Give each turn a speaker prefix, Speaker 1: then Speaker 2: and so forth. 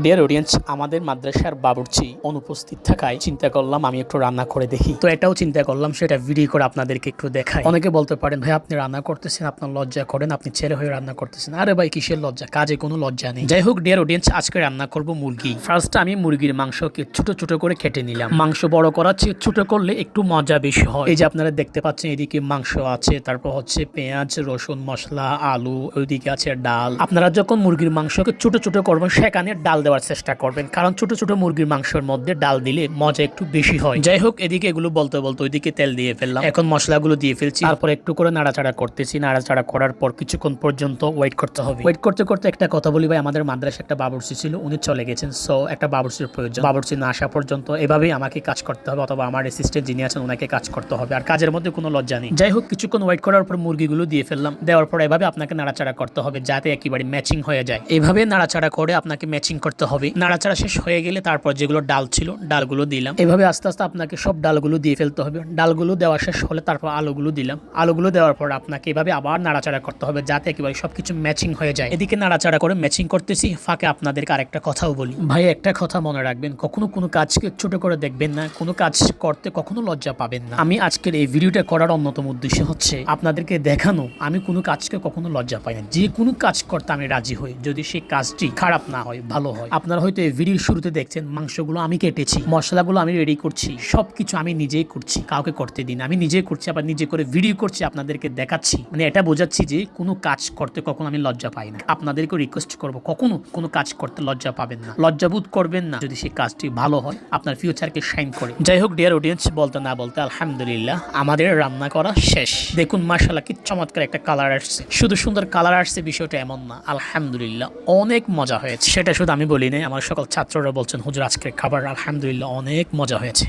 Speaker 1: Dear audience আমাদের মাদ্রাসার বাবুর্চি অনুপস্থিত থাকায় চিন্তা করলাম আমি একটু রান্না করে দেখি। তো এটাও চিন্তা করলাম, সেটা ভিডিও করে আপনাদেরকে একটু দেখাই। অনেকে বলতে পারেন, ভাই, আপনি রান্না করতেছেন, আপনার লজ্জা করেন, আপনি ছেলে হয়ে রান্না করতেছেন। আরে ভাই, কিসের লজ্জা? কাজে কোনো লজ্জা নেই। যাই হোক ডিয়ার অডিয়েন্স আজকে রান্না করব মুরগি। ফার্স্ট আমি মুরগির মাংসকে ছোট ছোট করে কেটে নিলাম। মাংস বড় করার চেয়ে ছোট করলে একটু মজা বেশি হয়। এই যে আপনারা দেখতে পাচ্ছেন, এদিকে মাংস আছে, তারপর হচ্ছে পেঁয়াজ, রসুন, মশলা, আলু, ওইদিকে আছে ডাল। আপনারা যখন মুরগির মাংসকে ছোট ছোট করবেন, সেখানে ডাল দেওয়ার চেষ্টা করবেন। কারণ ছোট ছোট মুরগির মাংসের মধ্যে ডাল দিলে মজা একটু বেশি হয়। যাই হোক, এদিকে এগুলো বলতে বলতে ওইদিকে তেল দিয়ে ফেললাম। এখন মশলাগুলো দিয়ে ফেলছি। তারপর একটু করে নাড়াচাড়া করতেছি। নাড়াচাড়া করার পর কিছুক্ষণ পর্যন্ত ওয়েট করতে হবে। ওয়েট করতে করতে একটা কথা বলি ভাই, আমাদের মাদ্রাসা একটা বাবুর্চি ছিল, উনি চলে গেছেন। সো একটা বাবুর্চির প্রয়োজন। বাবুর্চি না আসা পর্যন্ত এভাবেই আমাকে কাজ করতে হবে, অথবা আমার অ্যাসিস্ট্যান্ট যিনি আছেন ওনাকে কাজ করতে হবে। আর কাজের মধ্যে কোনো লজ্জা নেই। যাই হোক, কিছুক্ষণ ওয়েট করার পর মুরগিগুলো দিয়ে ফেললাম। দেওয়ার পর এভাবে আপনাকে নাড়াচাড়া করতে হবে, যাতে একেবারে ম্যাচিং হয়ে যায়। এভাবে নাড়াচাড়া করে আপনাকে ম্যাচিং করতে হবে। নাড়াচাড়া শেষ হয়ে গেলে তারপর যেগুলো ডাল ছিল, ডালগুলো দিলাম। এভাবে আস্তে আস্তে আপনাকে সব ডালগুলো দিয়ে ফেলতে হবে। ডালগুলো দেওয়া শেষ হলে তারপর আলুগুলো দিলাম। আলুগুলো দেওয়ার পর আপনাকে এভাবে আবার নাড়াচাড়া করতে হবে যাতে একেবারে সবকিছু ম্যাচিং হয়ে যায়। এদিকে নাড়াচাড়া করে ম্যাচিং করতেছি। ফাঁকে আপনাদেরকে আরেকটা কথাও বলি। ভাই, একটা কথা মনে রাখবেন, কখনো কোনো কাজকে ছোট করে দেখবেন না। কোনো কাজ করতে কখনো লজ্জা পাবেন না। আমি আজকের এই ভিডিওটা করার অন্যতম উদ্দেশ্য হচ্ছে আপনাদেরকে দেখানো। আমি কোনো কাজকে কখনো লজ্জা পাই না। যে কোনো কাজ করতে আমি রাজি হই। যদি সেই কাজটি খারাপ না হয়, ভালো হয়। আপনারা হয়তো এই ভিডিওর শুরুতে দেখছেন, মাংসগুলো আমি কেটেছি, মশলাগুলো আমি রেডি করছি, সবকিছু আমি নিজেই করছি, কাউকে করতে দিন আমি নিজেই করছি, আবার নিজে করে ভিডিও করছি, আপনাদেরকে দেখাচ্ছি। মানে এটা বোঝাচ্ছি যে কোনো কাজ করতে কখনো আমি লজ্জা পাই না। আপনাদেরকে রিকোয়েস্ট করব, কখনো কোনো কাজ করতে লজ্জা পাবেন না। লজ্জাবোধ করবেন না, যদি সেই কাজটি ভালো হয়, আপনার ফিউচারকে শাইন করে। যাই হোক ডিয়ার অডিয়েন্স বলতে না বলতে আলহামদুলিল্লাহ, আমাদের রান্না করা শেষ। দেখুন মার্শাল্লাহ কি চমৎকার একটা কালার আসছে। শুধু সুন্দর কালার আসছে, বিষয়টা এমন না, আলহামদুলিল্লাহ, অনেক মজা হয়েছে। সেটা শুধু আমি বলি নাই আমার সকল ছাত্ররা বলছেন হুজুর আজকের খাবার আলহামদুলিল্লাহ অনেক মজা হয়েছে।